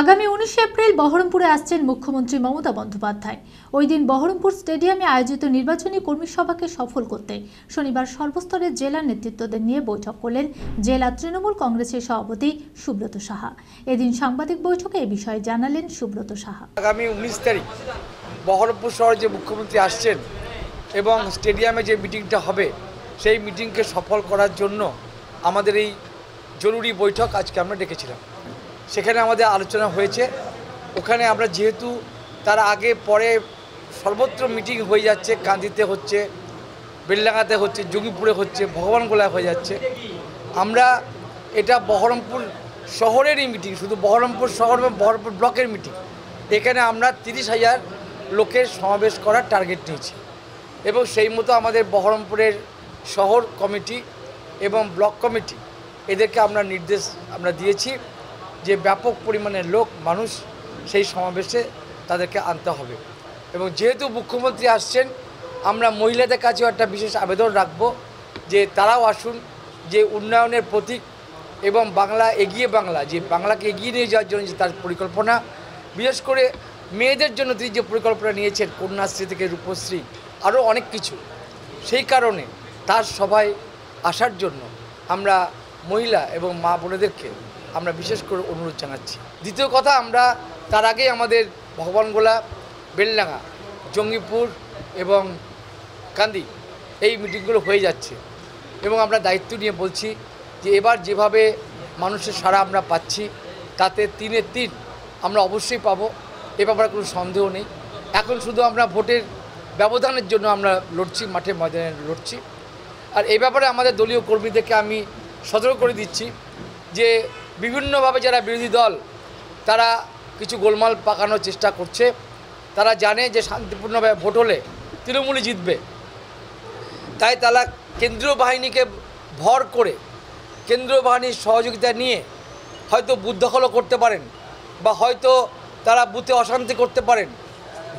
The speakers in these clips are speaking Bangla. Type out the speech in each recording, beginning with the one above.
আগামী উনিশে এপ্রিল বহরমপুরে আসছেন মুখ্যমন্ত্রী মমতা বন্দ্যোপাধ্যায়। ওই দিন বহরমপুর স্টেডিয়ামে আয়োজিত নির্বাচনী কর্মী সভাকে সফল করতে শনিবার সর্বস্তরের জেলা নেতৃত্বদের নিয়ে বৈঠক করলেন জেলা তৃণমূল কংগ্রেসের সভাপতি সুব্রত সাহা। এদিন সাংবাদিক বৈঠকে এ বিষয়ে জানালেন সুব্রত সাহা। আগামী উনিশ তারিখ বহরমপুর শহরে যে মুখ্যমন্ত্রী আসছেন এবং স্টেডিয়ামে যে মিটিংটা হবে, সেই মিটিংকে সফল করার জন্য আমাদের এই জরুরি বৈঠক আজকে আমরা ডেকেছিলাম। সেখানে আমাদের আলোচনা হয়েছে। ওখানে আমরা যেহেতু তার আগে পরে সর্বত্র মিটিং হয়ে যাচ্ছে, কান্দিতে হচ্ছে, বেলডাঙ্গাতে হচ্ছে, যোগীপুরে হচ্ছে ভগবানগোলায় হয়ে যাচ্ছে। আমরা এটা বহরমপুর শহরেরই মিটিং শুধু বহরমপুর শহর এবং বহরমপুর ব্লকের মিটিং এখানে আমরা তিরিশ হাজার লোকের সমাবেশ করার টার্গেট নিয়েছি। এবং সেই মতো আমাদের বহরমপুরের শহর কমিটি এবং ব্লক কমিটি এদেরকে আমরা নির্দেশ আমরা দিয়েছি। যে ব্যাপক পরিমাণের লোক, মানুষ সেই সমাবেশে তাদেরকে আনতে হবে। এবং যেহেতু মুখ্যমন্ত্রী আসছেন, আমরা মহিলাদের কাছেও একটা বিশেষ আবেদন রাখব যে তারাও আসুন, যে উন্নয়নের প্রতীক এবং বাংলা এগিয়ে বাংলা, যে বাংলাকে এগিয়ে নিয়ে যাওয়ার জন্য যে তার পরিকল্পনা, বিশেষ করে মেয়েদের জন্য তিনি যে পরিকল্পনা নিয়েছেন, কন্যাশ্রী থেকে রূপশ্রী, আরও অনেক কিছু, সেই কারণে তার সভায় আসার জন্য আমরা মহিলা এবং মা বোনেদেরকে আমরা বিশেষ করে অনুরোধ জানাচ্ছি। দ্বিতীয় কথা, আমরা তার আগে আমাদের ভগবানগোলা, বেলডাঙ্গা, জঙ্গিপুর এবং কান্দি এই মিটিংগুলো হয়ে যাচ্ছে এবং আমরা দায়িত্ব নিয়ে বলছি যে এবার যেভাবে মানুষের সাড়া আমরা পাচ্ছি, তাতে তিনে তিন আমরা অবশ্যই পাবো, এ ব্যাপারে কোনো সন্দেহ নেই। এখন শুধু আমরা ভোটের ব্যবধানের জন্য আমরা লড়ছি, মাঠে ময়দানে লড়ছি। আর এই ব্যাপারে আমাদের দলীয় কর্মীদেরকে আমি সতর্ক করে দিচ্ছি যে বিভিন্নভাবে যারা বিরোধী দল, তারা কিছু গোলমাল পাকানোর চেষ্টা করছে। তারা জানে যে শান্তিপূর্ণভাবে ভোট হলে তৃণমূলই জিতবে। তাই তারা কেন্দ্রীয় বাহিনীকে ভর করে কেন্দ্রীয় বাহিনীর সহযোগিতা নিয়ে হয়তো বুথ দখলও করতে পারেন বা হয়তো তারা বুথে অশান্তি করতে পারেন।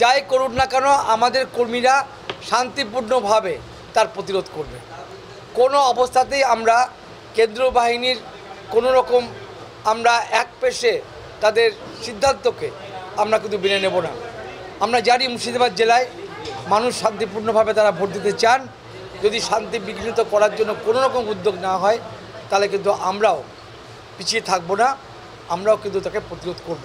যাই করুন না কেন, আমাদের কর্মীরা শান্তিপূর্ণভাবে তার প্রতিরোধ করবে। কোনো অবস্থাতেই আমরা কেন্দ্রীয় বাহিনীর কোনো রকম আমরা এক পেশে তাদের সিদ্ধান্তকে আমরা কিন্তু মেনে নেব না। আমরা জানি মুর্শিদাবাদ জেলায় মানুষ শান্তিপূর্ণভাবে তারা ভোট দিতে চান। যদি শান্তি বিঘ্নিত করার জন্য কোনো রকম উদ্যোগ না হয়, তাহলে কিন্তু আমরাও পিছিয়ে থাকব না। আমরাও কিন্তু তাকে প্রতিরোধ করব।